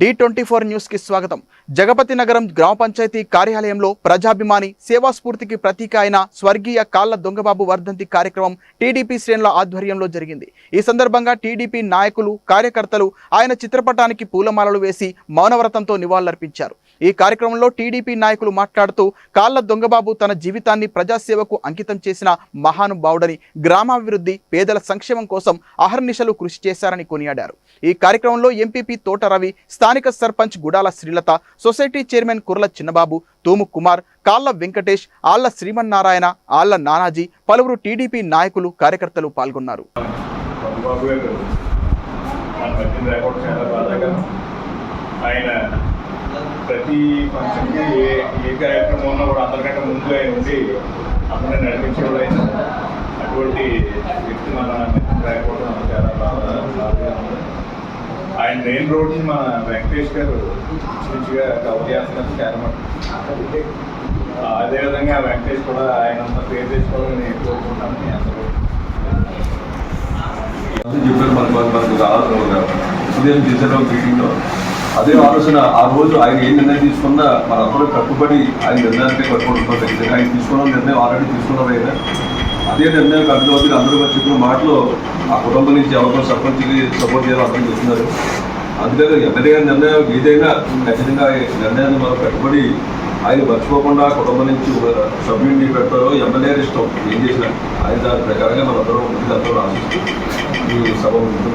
D twenty four న్యూస్కి స్వాగతం. జగపతి నగరం గ్రామ పంచాయతీ కార్యాలయంలో ప్రజాభిమాని సేవాస్ఫూర్తికి ప్రతీక అయిన స్వర్గీయ కాళ్ళ దొంగబాబు వర్ధంతి కార్యక్రమం టీడీపీ శ్రేణుల ఆధ్వర్యంలో జరిగింది. ఈ సందర్భంగా టీడీపీ నాయకులు కార్యకర్తలు ఆయన చిత్రపటానికి పూలమాలలు వేసి మౌనవ్రతంతో నివాళులర్పించారు. ఈ కార్యక్రమంలో టీడీపీ నాయకులు మాట్లాడుతూ కాళ్ళ దొంగబాబు తన జీవితాన్ని ప్రజాసేవకు అంకితం చేసిన మహానుభావుడని గ్రామాభివృద్ధి పేదల సంక్షేమం కోసం అహర్నిశలు కృషి చేశారని కొనియాడారు. ఈ కార్యక్రమంలో ఎంపీపీ తోట రవి స్థానిక సర్పంచ్ గుడాల శ్రీలత సొసైటీ చైర్మన్ కుర్ల చిన్నబాబు తూము కుమార్ కాళ్ళ వెంకటేష్ ఆళ్ళ శ్రీమన్నారాయణ ఆళ్ళ నానాజీ పలువురు టీడీపీ నాయకులు కార్యకర్తలు పాల్గొన్నారు. ఆయన ప్రతి ఫంక్షన్కి ఏ ఏ కార్యక్రమం ఉన్నా కూడా అందరికంటే ముందు ఆయన ఉండి అందరిని నడిపించేవాడు ఆయన అటువంటి వ్యక్తి మన మధ్యన రాకపోవడం మనకు చాలా బాధ బాధగా ఉంది ఆయన మెయిన్ రోడ్ని మన వెంకటేష్ గారు మంచిగా కవర్ చేస్తున్నారు చాలా ఆ, అదేవిధంగా వెంకటేష్ కూడా ఆయన అంత పేరు తెచ్చుకోవాలని నేను కోరుకుంటాను. అసలు అని చెప్పారు మనకు మనకు రావాలి ఉదయం చేసిన మీటింగ్లో అదే ఆలోచన ఆ రోజు ఆయన ఏ నిర్ణయం తీసుకున్నా మనందరూ కట్టుబడి ఆయన నిర్ణయానికి కట్టుకుంటున్నారు ఆయన తీసుకున్న నిర్ణయం ఆల్రెడీ తీసుకున్నారు ఆయన అదే నిర్ణయం కట్టుబడి అందరూ మరి చెప్పిన మాటలో ఆ కుటుంబం నుంచి ఎవరికో సర్పంచ్కి సపోర్ట్ చేయాలో అర్థం చేస్తున్నారు అందుకని ఎమ్మెల్యే గారి నిర్ణయం ఏదైనా ఖచ్చితంగా నిర్ణయాన్ని మనం కట్టుబడి ఆయన మర్చిపోకుండా కుటుంబం నుంచి సభ్యుడిని పెడతారో ఎమ్మెల్యే గారి ఇష్టం ఏం చేసినా ఆయన దాని ప్రకారంగా మనందరం ముందుకు అందరూ ఆశిస్తూ ఈ సభ ఉంటుంది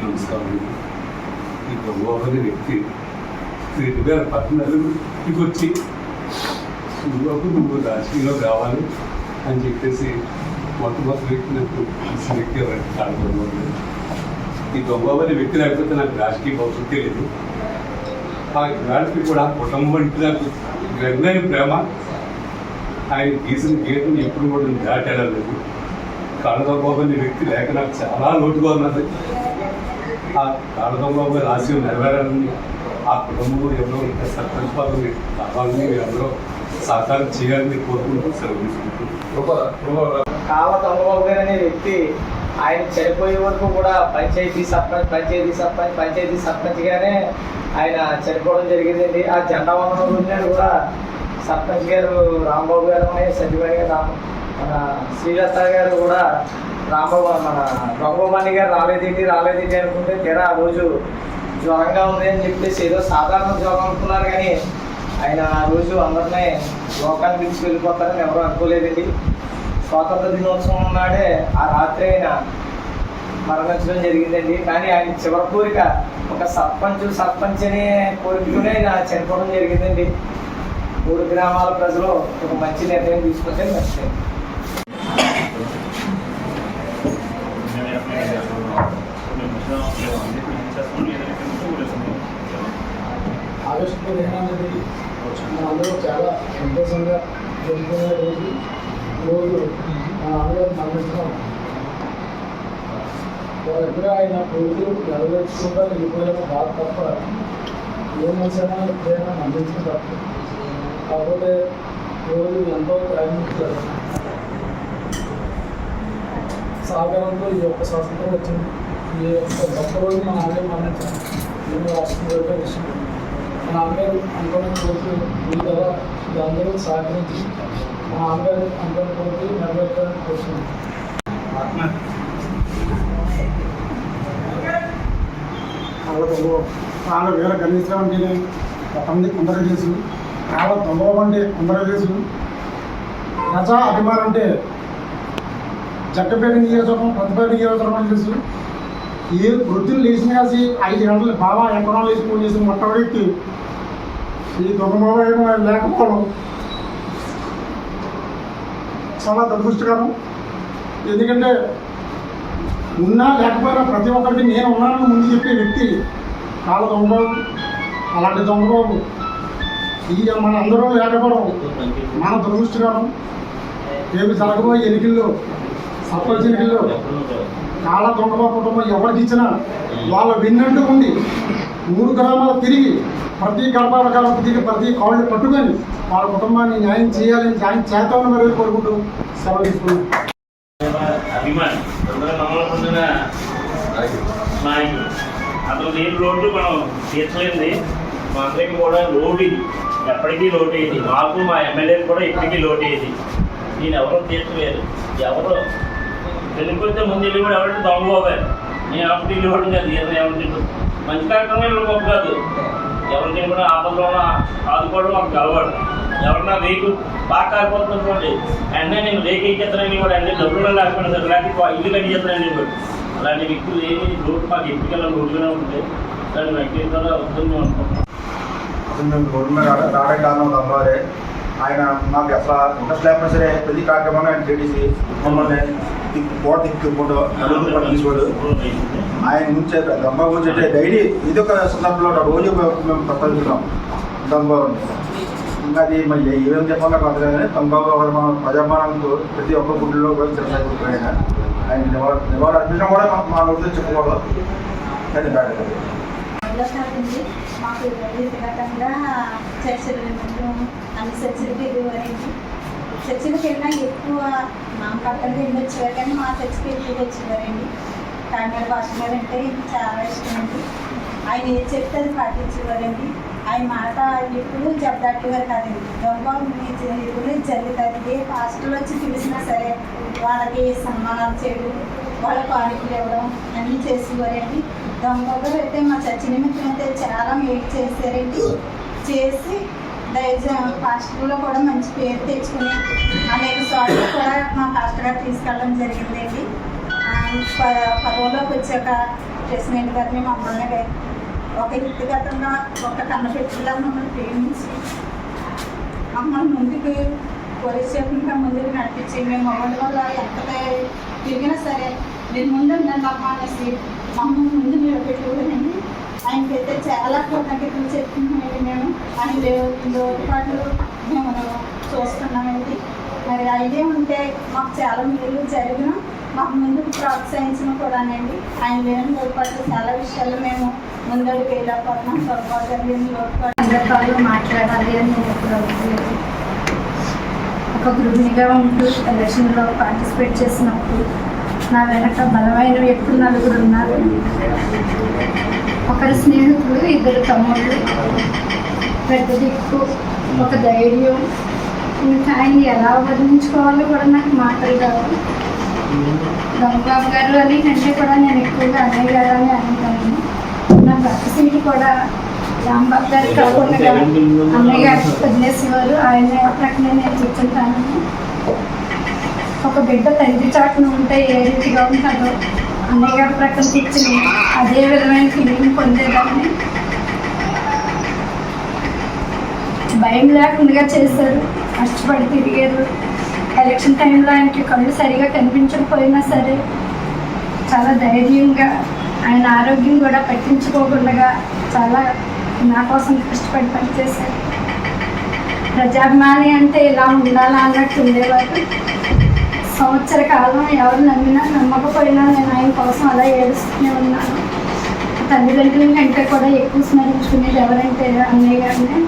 నమస్కారం. ఈ గొప్ప వ్యక్తి రెండు వేల పద్నాలుగుకి వచ్చి నువ్వు నువ్వు రాజకీయంలో కావాలి అని చెప్పేసి మొత్తం వ్యక్తి నాకు తెలిసిన వ్యక్తి ఎవరంటే కాదు ఈ దొంగ వ్యక్తి లేకపోతే నాకు రాజకీయ భవిష్యత్తు లేదు ఆ గాడికి కూడా కుటుంబం అంటే నాకు నిర్ణయం ప్రేమ ఆయన గీసిన గీతను ఎప్పుడు కూడా నేను దాటెళ్ళలేదు కళదొంగబాబు అనే వ్యక్తి లేక నాకు చాలా లోటుగా ఉన్నది ఆ కాళదొంగబాబు రాసి నెరవేరాలని ఆ కుటుంబంలో ఎవరో ఇంకా సర్పంచ్ పదవి కావాలని ఎవరో సహకారం చేయాలని కోరుకుంటూ సెలవు తీసుకుంటున్నాను గారు అనే వ్యక్తి ఆయన చనిపోయే వరకు కూడా పంచాయతీ సర్పంచ్ పంచాయతీ సర్పంచ్ పంచాయతీ సర్పంచ్గానే ఆయన చనిపోవడం జరిగిందండి. ఆ జెండా వందనం కూడా సర్పంచ్ గారు రాంబాబు గారు సత్యవాణి గారు రామ్ మన శ్రీలత గారు కూడా రాంబాబు మన రంగబాబు గారు రాలేదేంటి రాలేదేంటి అనుకుంటే తీరా ఆ రోజు జ్వరంగా ఉంది అని చెప్పేసి ఏదో సాధారణ జ్వరం అనుకున్నారు కానీ ఆయన ఆ రోజు అందరినీ లోకాన్ని పిలిచి వెళ్ళిపోతారని ఎవరు అనుకోలేదండి. స్వాతంత్ర దినోత్సవం నాడే ఆ రాత్రి ఆయన మరణించడం జరిగిందండి. కానీ ఆయన చివరి కోరిక ఒక సర్పంచ్ సర్పంచ్ అనే కోరికలోనే ఆయన చనిపోవడం జరిగిందండి. మూడు గ్రామాల ప్రజలు ఒక మంచి నిర్ణయం తీసుకుంటే మంచిది ఆగస్టు పదిహేను అనేది మనందరూ చాలా సంతోషంగా జరుపుకునే రోజు రోజు మన అందరూ మరణించడం వారి దగ్గర ఆయన కోరికలు నెరవేర్చుకుంటా వెళ్ళిపోయిన బాధ తప్ప ఏ మనిషైనా ఎప్పుడైనా మరణించడం తప్ప కాకపోతే రోజు ఎంతో ప్రయాణించారు. సహకారంతో ఈ యొక్క స్వాతంత్రం వచ్చింది. ఈ యొక్క గొప్ప రోజు మన అందరూ మరణించారు నేను రాష్ట్రంలో విషయం మా నాన్నగారు అనుకున్న కోరిక ఈ ద్వారా అందరూ సహకరించి మా నాన్నగారు అనుకున్న కోరిక నెరవేర్చాలని కోరుతున్నాను. వాళ్ళ వాళ్ళు వాళ్ళ వేరే గణేశ్వరం కొంతమంది కొందరు తెలుసు వాళ్ళ దొంగ అంటే కొందరు తెలుసు ప్రజా అభిమానం అంటే జగ్గపేట నియోజకవర్గం కొత్తపేట నియోజకవర్గం తెలుసు ఏ వృత్తిని లేచిన కాసి ఐదు గంటలు బాబా ఎకరం లేచి పూజ చేసి మొట్టమొదటి ఈ దొంగ లేకపోవడం చాలా దురదృష్టకరం. ఎందుకంటే ఉన్నా లేకపోయినా ప్రతి ఒక్కరికి నేను ఉన్నానని ముందు చెప్పే వ్యక్తి కాళ్ళ దొంగబాబు అలాంటి దొంగబాబు ఈ మన అందరూ లేకపోవడం మన దురదృష్టకరం. రేపు జరగబోయే ఎన్నికల్లో సర్పంచ్ ఎన్నికల్లో కాళ్ళ దొంగబాబు కుటుంబం ఎవరికి ఇచ్చినా వాళ్ళ విన్నట్టు ఉండి మూడు గ్రామాలు తిరిగి ప్రతి గడప గడప తిరిగి ప్రతి కాళ్ళు పట్టుకొని వాళ్ళ కుటుంబాన్ని న్యాయం చేయాలని న్యాయం చేద్దామని మరి కోరుకుంటూ సెలవు తీసుకున్నాను అభిమాని. అందరూ నమ్మకం పొందిన నాయకుడు అతను లేని రోడ్డు మనం తీర్చలేంది. మా అందరికి కూడా లోటు ఇది. ఎప్పటికీ లోటు ఇది. మాకు మా ఎమ్మెల్యేకి కూడా ఇప్పటికీ లోటు ఇది. నేను ఎవరో తీర్చలేదు. ఎవరో వెళ్ళిపోతే ముందు వెళ్ళి కూడా ఎవరంటే దొంగపోయారు నేను అప్పుడు ఇల్లు కూడా కాదు ఈయన ఏమంటే మంచి కార్యక్రమం గొప్ప కాదు. ఎవరికైనా కూడా ఆపదలో ఆదుకోవడం మాకు కలవాడు ఎవరన్నా వెహికల్ బాగా కాలిపోతున్నటువంటి వెంటనే నేను రేకు ఎక్కేస్తానని కూడా అంటే డబ్బులు లేకపోయినా సార్. లేకపోతే ఇల్లు కట్టి కట్టించేస్తానని కూడా అలాంటి వ్యక్తులు ఏమి రోడ్డు మాకు ఎప్పటికల్లా రోడ్డుగానే ఉంటే దాన్ని వ్యక్తిగతంగా వస్తుంది అనుకుంటున్నాం రోడ్డు మీద రావడానికి కారణం అమ్మవారే. ఆయన మాకు అసలు ఇంట్రెస్ట్ లేకపోయినా సరే ప్రతి కార్యక్రమాన్ని ఆయన చేసి మమ్మల్ని కోట దిక్కుంటూ నలుగురు పట్టు తీసుకోడు. ఆయన గురించి దమ్మ గురించి అంటే డైలీ ఇది ఒక సందర్భంలో రోజు మేము ప్రస్తావిస్తున్నాం. దమ్బాబు ఇంకా అది మరి ఏమేమి చెప్పాలో కాదు కానీ తొంభై మన ప్రజాపాలనకు ప్రతి ఒక్క గుడిలో కూడా చిరసాయి ఆయన ఆయన నివారణ అర్పించడం కూడా మాకు మా నోటితో చెప్పుకోవాలి. కానీ బ్యాడ్ మాకు వ్యక్తిగతంగా చర్చలు అన్ని చర్చలకి వెళ్ళేవారండి చర్చలకు వెళ్ళినా ఎక్కువ మా నామకట్టలు వెళ్ళి వచ్చేవారు కానీ మా చర్చకి వెళ్ళి వచ్చేవారండి? కాకినాడ భాష గారు అంటే చాలా ఇష్టం అండి. ఆయన ఏది చెప్తే అది పాటించేవారండి. ఆయన మాట ఎప్పుడు జబ్బదాటేవారు కాదండి దొంగ మీ ఎప్పుడు జరుగుతుంది ఏ హాస్టల్ వచ్చి పిలిచినా సరే వాళ్ళకి సన్మానాలు చేయడం వాళ్ళ కానుకలు ఇవ్వడం అన్నీ చేసేవారండి దొంగలు అయితే మా చర్చ నిమిత్తం అయితే చాలా మేలు చేశారండి. చేసి దయచే హాస్టల్లో కూడా మంచి పేరు తెచ్చుకుని అనేక చోట్ల కూడా మా హాస్టల్ తీసుకెళ్ళడం జరిగిందండి. పదవులోకి ప- వచ్చాక ప్రెసిడెంట్ గారిని మమ్మల్ని ఒక వ్యక్తిగతంగా ఒక కన్నపెట్టులా మమ్మల్ని ప్రేమించి మమ్మల్ని ముందుకు పోలీస్ ముందుకు నడిపించి మేము మమ్మల్ని వల్ల ఎంత తిరిగినా సరే నేను ముందు నన్ను అమ్మ అనేసి మమ్మల్ని ముందు నిలబెట్టుకోలేండి ఆయనకైతే చాలా కృతజ్ఞతలు చెప్తున్నామండి మేము ఆయన లోటుపాట్లు మేము చూస్తున్నామండి. మరి ఆయనే ఉంటే మాకు చాలా మేలు జరిగిన మాకు ముందుకు ప్రోత్సహించిన కూడానండి. ఆయన లేని లోటుపాట్లు చాలా విషయాలు మేము ముందడుగు వెళ్ళకపోతున్నాం పొరపాటు లేని సందర్భాల్లో మాట్లాడాలి అని నేను ఎప్పుడు అనుకోలేదు. ఒక గృహిణిగా ఉంటూ ఎలక్షన్లో పార్టిసిపేట్ చేసినప్పుడు నా వెనక బలమైన వ్యక్తులు నలుగురు ఉన్నారు. ఒకరి స్నేహితులు ఇద్దరు తమ్ముళ్ళు. పెద్ద దిక్కు ఒక ధైర్యం. ఇంకా ఆయన ఎలా వర్ణించుకోవాలో కూడా నాకు మాటలు కావు దొంగబాబు గారు అని కంటే కూడా నేను ఎక్కువగా అన్నయ్య గారు అని అనుకున్నాను నా భర్త సీటు కూడా రాంబాబు గారు కాకుండా అన్నయ్య గారికి వదిలేసేవారు. ఆయన ప్రక్కనే నేను కూర్చుంటాను ఒక బిడ్డ తండ్రి చాటున ఉంటే ఏ రీతిగా ఉంటుందో అన్నయ్య గారి ప్రక్కన కూర్చుని అదే విధమైన ఫీలింగ్ పొందేదాన్ని. భయం లేకుండా చేశారు. కష్టపడి తిరిగారు. ఎలక్షన్ టైంలో ఆయనకి కళ్ళు సరిగా కనిపించకపోయినా సరే చాలా ధైర్యంగా ఆయన ఆరోగ్యం కూడా పట్టించుకోకుండా చాలా నా కోసం కష్టపడి పనిచేశారు. ప్రజాభిమాని అంటే ఇలా ఉండాలా అన్నట్టు ఉండేవారు. సంవత్సర కాలం ఎవరు నమ్మినా నమ్మకపోయినా నేను ఆయన కోసం అలా ఏడుస్తూనే ఉన్నాను. తల్లిదండ్రుల కంటే కూడా ఎక్కువ స్మరించుకునేది ఎవరంటే అన్నయ్య గారిని.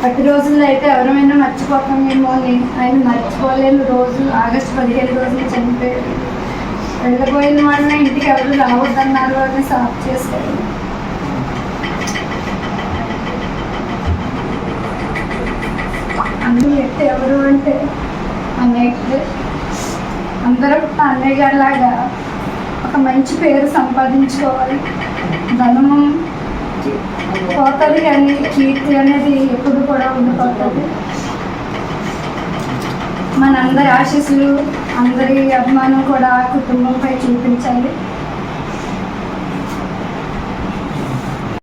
ప్రతి రోజుల్లో అయితే ఎవరమైనా మర్చిపోతామేమో అని ఆయన మర్చిపోలేని రోజు ఆగస్టు పదిహేను రోజులు చనిపోయారు. వెళ్ళబోయిన వాళ్ళని ఇంటికి ఎవరు రావద్దన్నారు అని సాఫ్ చేశారు. అన్ని వ్యక్తి ఎవరు అంటే అన్నయ్య అందరం అన్నయ్య గారి లాగా ఒక మంచి పేరు సంపాదించుకోవాలి. ధనము పోతుంది కానీ కీర్తి అనేది ఎప్పుడు కూడా ఉండిపోతుంది. మనందరి ఆశీస్సులు అందరి అభిమానం కూడా కుటుంబంపై చూపించండి.